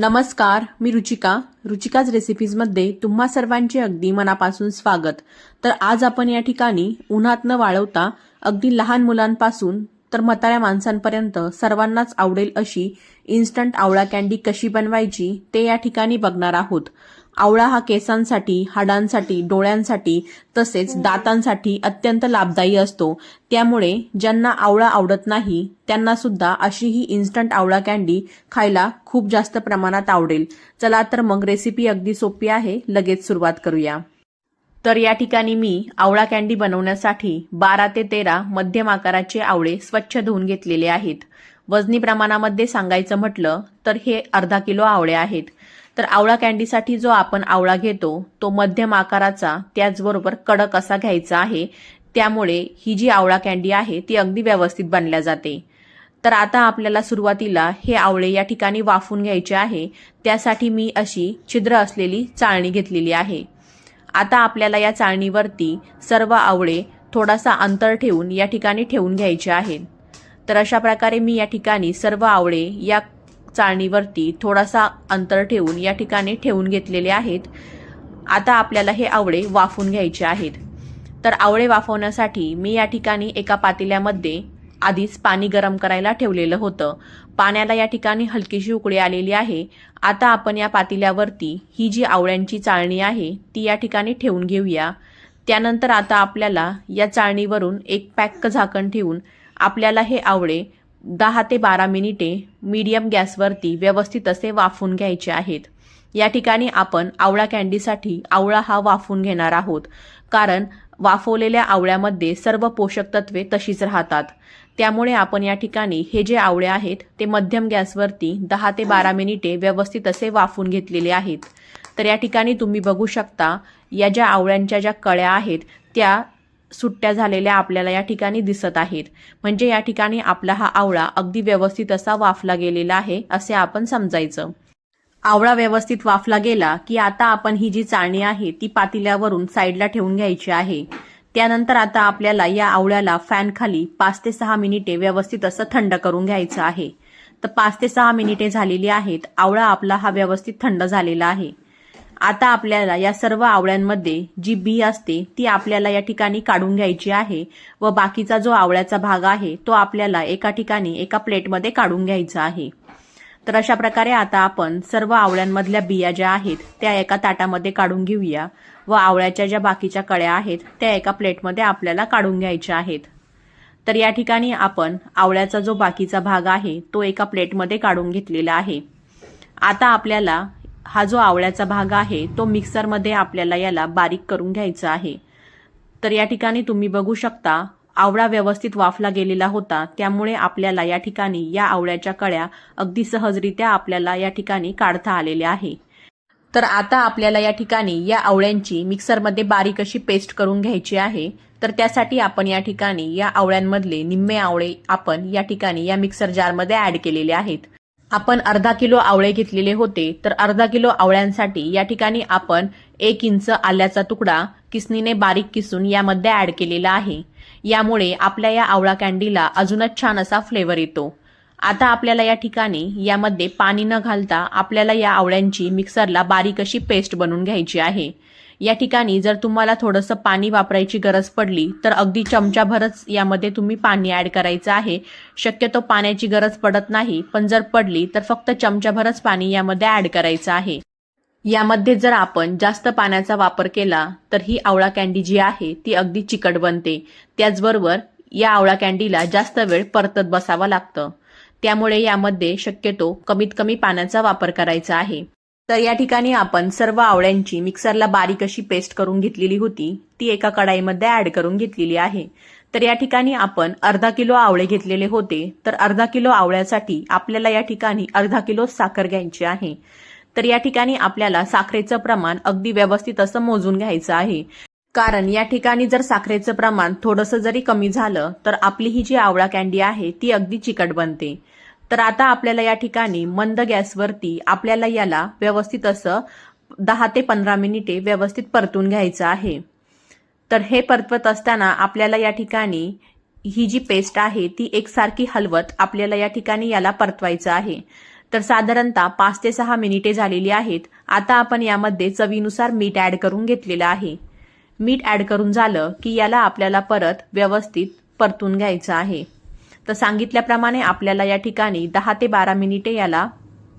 नमस्कार मी रुचिका. रुचिकाज रेसिपीजमध्ये तुम्हा सर्वांचे अगदी मनापासून स्वागत. तर आज आपण या ठिकाणी उन्हात न वाळवता अगदी लहान मुलांपासून तर म्हाताऱ्या माणसांपर्यंत सर्वांनाच आवडेल अशी इन्स्टंट आवळा कॅन्डी कशी बनवायची ते या ठिकाणी बघणार आहोत. आवळा हा केसांसाठी हाडांसाठी डोळ्यांसाठी तसेच दातांसाठी अत्यंत लाभदायी असतो. त्यामुळे ज्यांना आवळा आवडत नाही त्यांना सुद्धा अशी ही इन्स्टंट आवळा कॅन्डी खायला खूप जास्त प्रमाणात आवडेल. चला तर मग रेसिपी अगदी सोपी आहे लगेच सुरुवात करूया. तर या ठिकाणी मी आवळा कॅन्डी बनवण्यासाठी बारा ते तेरा मध्यम आकाराचे आवळे स्वच्छ धुवून घेतलेले आहेत. वजनी प्रमाणामध्ये सांगायचं म्हटलं तर हे अर्धा किलो आवळे आहेत. तर आवळा कॅन्डीसाठी जो आपण आवळा घेतो तो मध्यम आकाराचा त्याचबरोबर कडक असा घ्यायचा आहे. त्यामुळे ही जी आवळा कॅन्डी आहे ती अगदी व्यवस्थित बनल्या जाते. तर आता आपल्याला सुरुवातीला हे आवळे या ठिकाणी वाफून घ्यायचे आहे. त्यासाठी मी अशी छिद्र असलेली चाळणी घेतलेली आहे. आता आपल्याला या चाळणीवरती सर्व आवळे थोडासा अंतर ठेवून या ठिकाणी ठेवून घ्यायचे आहेत. तर अशा प्रकारे मी या ठिकाणी सर्व आवळे या चाळणीवरती थोडासा अंतर ठेवून या ठिकाणी ठेवून घेतलेले आहेत. आता आपल्याला हे आवळे वाफून घ्यायचे आहेत. तर आवळे वाफवण्यासाठी मी या ठिकाणी एका पातेल्यामध्ये आधीच पाणी गरम करायला ठेवलेलं होतं. पाण्याला या ठिकाणी हलकीशी उकळी आलेली आहे. आता आपण या पातेल्यावरती ही जी आवळ्यांची चाळणी आहे ती या ठिकाणी ठेवून घेऊया. त्यानंतर आता आपल्याला या चाळणीवरून एक पॅक झाकण ठेवून आपल्याला हे आवळे दहा ते बारा मिनिटे मीडियम गॅसवरती व्यवस्थित असे वाफून घ्यायचे आहेत. या ठिकाणी आपण आवळा कॅन्डीसाठी आवळा हा वाफून घेणार आहोत. कारण वाफवलेल्या आवळ्यामध्ये सर्व पोषक तत्वे तशीच राहतात. त्यामुळे आपण या ठिकाणी हे जे आवळे आहेत ते मध्यम गॅसवरती दहा ते बारा मिनिटे व्यवस्थित असे वाफून घेतलेले आहेत. तर या ठिकाणी तुम्ही बघू शकता या ज्या आवळ्यांच्या ज्या कळ्या आहेत त्या सुट्ट्या झालेल्या आपल्याला या ठिकाणी दिसत आहेत. म्हणजे या ठिकाणी आपला हा आवळा अगदी व्यवस्थित असा वाफला गेलेला आहे असे आपण समजायचं. आवळा व्यवस्थित वाफला गेला की आता आपण ही जी चाळणी आहे ती पातिल्यावरून साईडला ठेवून घ्यायची आहे. त्यानंतर आता आपल्याला या आवळ्याला फॅन खाली पाच ते सहा मिनिटे व्यवस्थित असं थंड करून घ्यायचं आहे. तर पाच ते सहा मिनिटे झालेली आहेत आवळा आपला हा व्यवस्थित थंड झालेला आहे. आता आपल्याला या सर्व आवळ्यांमध्ये जी बी असते ती आपल्याला या ठिकाणी काढून घ्यायची आहे व बाकीचा जो आवळ्याचा भाग आहे तो आपल्याला एका ठिकाणी एका प्लेटमध्ये काढून घ्यायचा आहे. तर अशा प्रकारे आता आपण सर्व आवळ्यांमधल्या बिया ज्या आहेत त्या एका ताटामध्ये काढून घेऊया व आवळ्याच्या ज्या बाकीच्या कळ्या आहेत त्या एका प्लेटमध्ये आपल्याला काढून घ्यायच्या आहेत. तर या ठिकाणी आपण आवळ्याचा जो बाकीचा भाग आहे तो एका प्लेटमध्ये काढून घेतलेला आहे. आता आपल्याला हा जो आवळ्याचा भाग आहे तो मिक्सरमध्ये आपल्याला याला बारीक करून घ्यायचा आहे. तर या ठिकाणी तुम्ही बघू शकता आवळा व्यवस्थित वाफला गेलेला होता त्यामुळे आपल्याला या ठिकाणी या आवळ्याच्या कळ्या अगदी सहजरित्या आपल्याला या ठिकाणी काढता आलेल्या आहे. तर आता आपल्याला या ठिकाणी या आवळ्यांची मिक्सरमध्ये बारीक अशी पेस्ट करून घ्यायची आहे. तर त्यासाठी आपण या ठिकाणी या आवळ्यांमधले निम्मे आवळे आपण या ठिकाणी या मिक्सर जारमध्ये ऍड केलेले आहेत. आपण अर्धा किलो आवळे घेतलेले होते तर अर्धा किलो आवळ्यांसाठी या ठिकाणी आपण एक इंच आल्याचा तुकडा किसनीने बारीक किसून यामध्ये ऍड केलेला आहे. यामुळे आपल्या या आवळा कॅन्डीला अजूनच छान असा फ्लेवर येतो. आता आपल्याला या ठिकाणी यामध्ये पाणी न घालता आपल्याला या आवळ्यांची मिक्सरला बारीक अशी पेस्ट बनवून घ्यायची आहे. या ठिकाणी जर तुम्हाला थोडंसं पाणी वापरायची गरज पडली तर अगदी चमच्याभरच यामध्ये तुम्ही पाणी ॲड करायचं आहे. शक्यतो पाण्याची गरज पडत नाही पण जर पडली तर फक्त चमच्याभरच पाणी यामध्ये ॲड करायचं आहे. यामध्ये जर आपण जास्त पाण्याचा वापर केला तर ही आवळा कॅन्डी जी आहे ती अगदी चिकट बनते. त्याचबरोबर या आवळा कॅन्डीला जास्त वेळ परतत बसावं लागतं. त्यामुळे यामध्ये शक्यतो कमीत कमी पाण्याचा वापर करायचा आहे. तर या ठिकाणी आपण सर्व आवळ्यांची मिक्सरला बारीक अशी पेस्ट करून घेतलेली होती. ती एका कढाईमध्ये ऍड करून घेतलेली आहे. तर या ठिकाणी आपण अर्धा किलो आवळे घेतलेले होते. तर अर्धा किलो आवळ्यासाठी आपल्याला या ठिकाणी अर्धा किलो साखर घ्यायची आहे. तर या ठिकाणी आपल्याला साखरेचं प्रमाण अगदी व्यवस्थित असं मोजून घ्यायचं आहे. कारण या ठिकाणी जर साखरेचं प्रमाण थोडंसं जरी कमी झालं तर आपली ही जी आवळा कॅन्डी आहे ती अगदी चिकट बनते. तर आता आपल्याला या ठिकाणी मंद गॅसवरती आपल्याला याला व्यवस्थित असं दहा ते पंधरा मिनिटे व्यवस्थित परतून घ्यायचं आहे. तर हे परतवत असताना आपल्याला या ठिकाणी ही जी पेस्ट आहे ती एकसारखी हलवत आपल्याला या ठिकाणी याला परतवायचं आहे. तर साधारणतः पाच ते सहा मिनिटे झालेली आहेत. आता आपण यामध्ये चवीनुसार मीठ ॲड करून घेतलेलं आहे. मीठ ॲड करून झालं की याला आपल्याला परत व्यवस्थित परतून घ्यायचं आहे. तर सांगितल्याप्रमाणे आपल्याला या ठिकाणी दहा ते बारा मिनिटे याला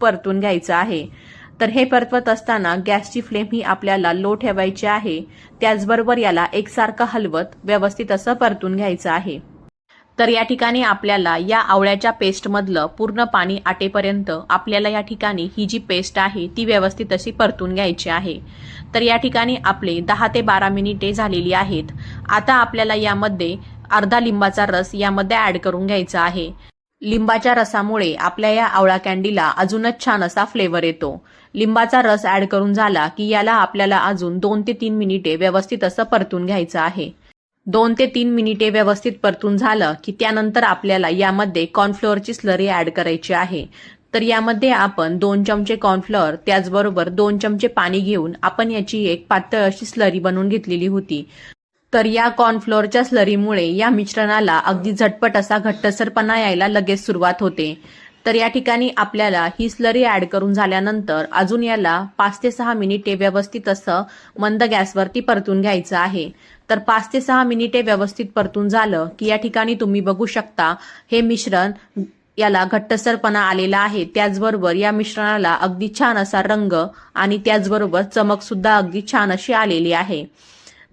परतून घ्यायचं आहे. तर हे परतवत असताना गॅसची फ्लेम ही आपल्याला लो ठेवायची आहे. त्याचबरोबर याला एकसारखं हलवत व्यवस्थित असं परतून घ्यायचं आहे. तर या ठिकाणी आपल्याला या आवळ्याच्या पेस्टमधलं पूर्ण पाणी आटेपर्यंत आपल्याला या ठिकाणी ही जी पेस्ट आहे ती व्यवस्थित अशी परतून घ्यायची आहे. तर या ठिकाणी आपले दहा ते बारा मिनिटे झालेली आहेत. आता आपल्याला यामध्ये अर्धा लिंबाचा रस यामध्ये ऍड करून घ्यायचा आहे. लिंबाच्या रसामुळे आपल्या या आवळा कॅन्डीला अजूनच छान असा फ्लेवर येतो. लिंबाचा रस ऍड करून झाला की याला आपल्याला अजून दोन ते तीन मिनिटे व्यवस्थित असं परतून घ्यायचं आहे. दोन ते तीन मिनिटे व्यवस्थित परतून झालं की त्यानंतर आपल्याला यामध्ये कॉर्नफ्लोअरची स्लरी ऍड करायची आहे. तर यामध्ये आपण दोन चमचे कॉर्नफ्लॉवर त्याचबरोबर दोन चमचे पाणी घेऊन आपण याची एक पातळ अशी स्लरी बनवून घेतलेली होती. तर या कॉर्नफ्लोअरच्या स्लरीमुळे या मिश्रणाला अगदी झटपट असा घट्टसरपणा यायला लगेच सुरुवात होते. तर या ठिकाणी आपल्याला ही स्लरी ॲड करून झाल्यानंतर अजून याला पाच ते सहा मिनिटे व्यवस्थित असं मंद गॅसवरती परतून घ्यायचं आहे. तर पाच ते सहा मिनिटे व्यवस्थित परतून झालं की या ठिकाणी तुम्ही बघू शकता हे मिश्रण याला घट्टसरपणा आलेला आहे. त्याचबरोबर या मिश्रणाला अगदी छान असा रंग आणि त्याचबरोबर चमक सुद्धा अगदी छान अशी आलेली आहे.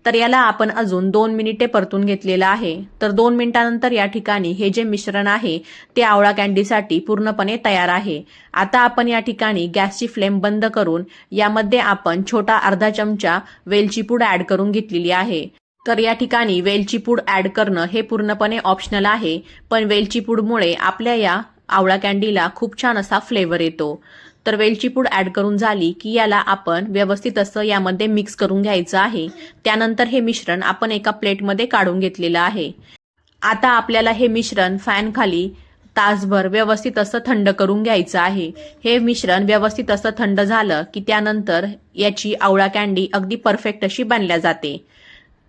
तर याला आपण अजून दोन मिनिटे परतून घेतलेलं आहे. तर दोन मिनिटानंतर या ठिकाणी हे जे मिश्रण आहे ते आवळा कॅन्डीसाठी पूर्णपणे तयार आहे. आता आपण या ठिकाणी गॅसची फ्लेम बंद करून यामध्ये आपण छोटा अर्धा चमचा वेलची पूड ॲड करून घेतलेली आहे. तर या ठिकाणी वेलची पूड ॲड करणं हे पूर्णपणे ऑप्शनल आहे पण वेलची पूडमुळे आपल्या या आवळा कॅन्डीला खूप छान असा फ्लेवर येतो. तर वेलची पूड ॲड करून झाली की याला आपण व्यवस्थित असं यामध्ये मिक्स करून घ्यायचं आहे. त्यानंतर हे मिश्रण आपण एका प्लेटमध्ये काढून घेतलेलं आहे. आता आपल्याला हे मिश्रण फॅन खाली तासभर व्यवस्थित असं थंड करून घ्यायचं आहे. हे मिश्रण व्यवस्थित असं थंड झालं की त्यानंतर याची आवळा कॅन्डी अगदी परफेक्ट अशी बनल्या जाते.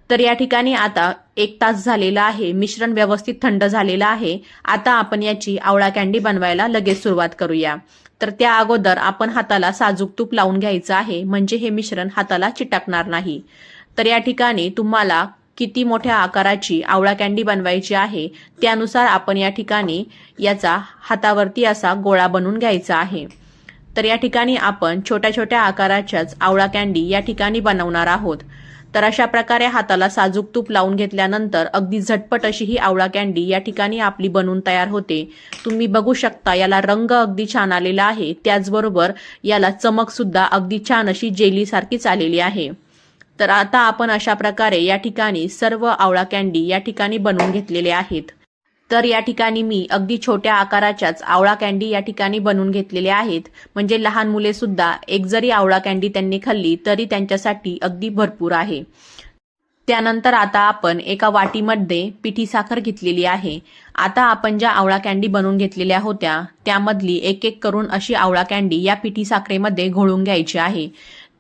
तर या ठिकाणी आता एक तास झालेला आहे. मिश्रण व्यवस्थित थंड झालेलं आहे. आता आपण याची आवळा कॅन्डी बनवायला लगेच सुरुवात करूया. तर त्या अगोदर आपण हाताला साजूक तूप लावून घ्यायचं आहे. म्हणजे हे मिश्रण हाताला चिटकणार नाही. तर या ठिकाणी तुम्हाला किती मोठ्या आकाराची आवळा कॅन्डी बनवायची आहे त्यानुसार आपण या ठिकाणी याचा हातावरती असा गोळा बनवून घ्यायचा आहे. तर या ठिकाणी आपण छोट्या छोट्या आकाराच्याच आवळा कॅन्डी या ठिकाणी बनवणार आहोत. तर अशा प्रकारे हाताला साजूक तूप लावून घेतल्यानंतर अगदी झटपट अशी ही आवळा कॅन्डी या ठिकाणी आपली बनवून तयार होते. तुम्ही बघू शकता याला रंग अगदी छान आलेला आहे. त्याचबरोबर याला चमक सुद्धा अगदी छान अशी जेलीसारखीच आलेली आहे. तर आता आपण अशा प्रकारे या ठिकाणी सर्व आवळा कॅन्डी या ठिकाणी बनवून घेतलेले आहेत. तर या ठिकाणी मी अगदी छोट्या आकाराच्याच आवळा कॅन्डी या ठिकाणी बनवून घेतलेल्या आहेत. म्हणजे लहान मुले सुद्धा एक जरी आवळा कॅन्डी त्यांनी खाल्ली तरी त्यांच्यासाठी अगदी भरपूर आहे. त्यानंतर आता आपण एका वाटीमध्ये पिठी साखर घेतलेली आहे. आता आपण ज्या आवळा कॅन्डी बनवून घेतलेल्या होत्या त्यामधली एक एक करून अशी आवळा कॅन्डी या पिठी साखरेमध्ये घोळून घ्यायची आहे.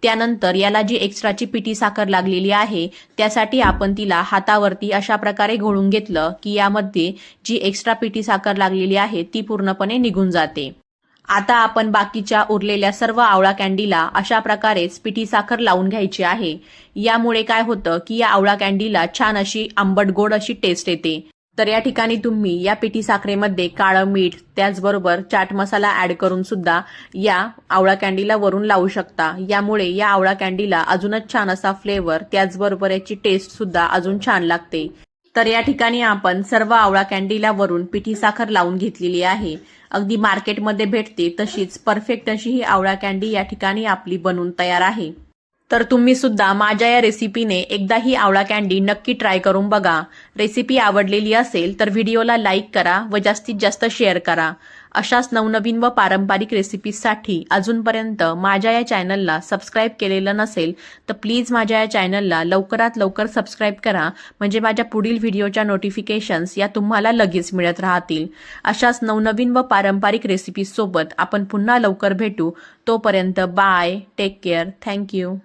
त्यानंतर याला जी एक्स्ट्राची पिठी साखर लागलेली आहे त्यासाठी आपण तिला हातावरती अशा प्रकारे घोळून घेतलं की यामध्ये जी एक्स्ट्रा पिठी साखर लागलेली आहे ती पूर्णपणे निघून जाते. आता आपण बाकीच्या उरलेल्या सर्व आवळा कॅन्डीला अशा प्रकारेच पिठी साखर लावून घ्यायची आहे. यामुळे काय होतं की या आवळा कॅन्डीला छान अशी आंबट गोड अशी टेस्ट येते. तर या ठिकाणी तुम्ही या पिठी साखरेमध्ये काळं मीठ त्याचबरोबर चाट मसाला ऍड करून सुद्धा या आवळा कॅन्डीला वरून लावू शकता. यामुळे या आवळा कॅन्डीला अजूनच छान असा फ्लेवर त्याचबरोबर याची टेस्ट सुद्धा अजून छान लागते. तर या ठिकाणी आपण सर्व आवळा कॅन्डीला वरून पिठी साखर लावून घेतलेली आहे. अगदी मार्केटमध्ये भेटते तशीच परफेक्ट अशी ही आवळा कॅन्डी या ठिकाणी आपली बनून तयार आहे. तर तुम्ही सुद्धा माझ्या या रेसिपीने एकदा ही आवळा कॅन्डी नक्की ट्राय करून बघा. रेसिपी आवडलेली असेल तर व्हिडिओला लाईक करा व जास्तीत जास्त शेअर करा. अशाच नवनवीन व पारंपरिक रेसिपीजसाठी अजूनपर्यंत माझ्या या चॅनलला सबस्क्राईब केलेलं नसेल तर प्लीज माझ्या या चॅनलला लवकरात लवकर सबस्क्राईब करा. म्हणजे माझ्या पुढील व्हिडिओच्या नोटिफिकेशन्स या तुम्हाला लगेच मिळत राहतील. अशाच नवनवीन व पारंपरिक रेसिपीजसोबत आपण पुन्हा लवकर भेटू. तोपर्यंत बाय टेक केअर थँक्यू